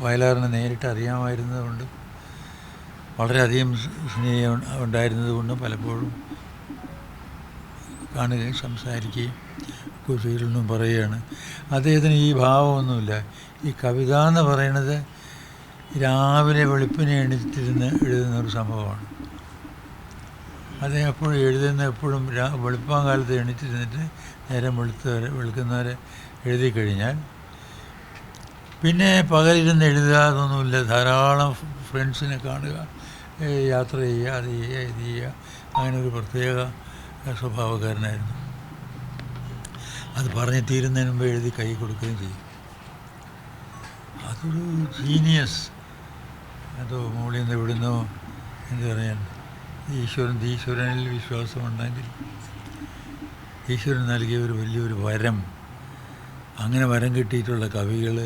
വയലാറിനെ നേരിട്ട് അറിയാമായിരുന്നതുകൊണ്ട് വളരെയധികം സ്നേഹം ഉണ്ടായിരുന്നതുകൊണ്ടും പലപ്പോഴും കാണുകയും സംസാരിക്കുകയും കുശീലൊന്നും പറയുകയാണ്. അദ്ദേഹത്തിന് ഈ ഭാവമൊന്നുമില്ല. ഈ കവിത എന്ന് പറയുന്നത് രാവിലെ വെളുപ്പിനെ എണീറ്റിരുന്ന് എഴുതുന്ന ഒരു സംഭവമാണ്. അദ്ദേഹം എപ്പോഴും എഴുതുന്ന എപ്പോഴും വെളുപ്പാൻ കാലത്ത് എണീറ്റിരുന്നിട്ട് നേരം വെളുത്തവരെ വെളുക്കുന്നവരെ എഴുതി കഴിഞ്ഞാൽ പിന്നെ പകലിരുന്ന് എഴുതുക അതൊന്നുമില്ല ധാരാളം ഫ്രണ്ട്സിനെ കാണുക യാത്ര ചെയ്യുക അത് ചെയ്യുക ഇത് ചെയ്യുക. അങ്ങനെ ഒരു പ്രത്യേക സ്വഭാവക്കാരനായിരുന്നു. അത് പറഞ്ഞു തീരുന്നതിന് മുമ്പ് എഴുതി കൈ കൊടുക്കുകയും ചെയ്യും. അതൊരു ജീനിയസ് അതോ മുകളിൽ നിന്ന് വിടുന്നോ എന്ന് പറയാൻ? ഈശ്വരൻ ഈശ്വരനിൽ വിശ്വാസമുണ്ടെങ്കിൽ ഈശ്വരൻ നൽകിയ ഒരു വലിയൊരു വരം. അങ്ങനെ വരം കിട്ടിയിട്ടുള്ള കവികൾ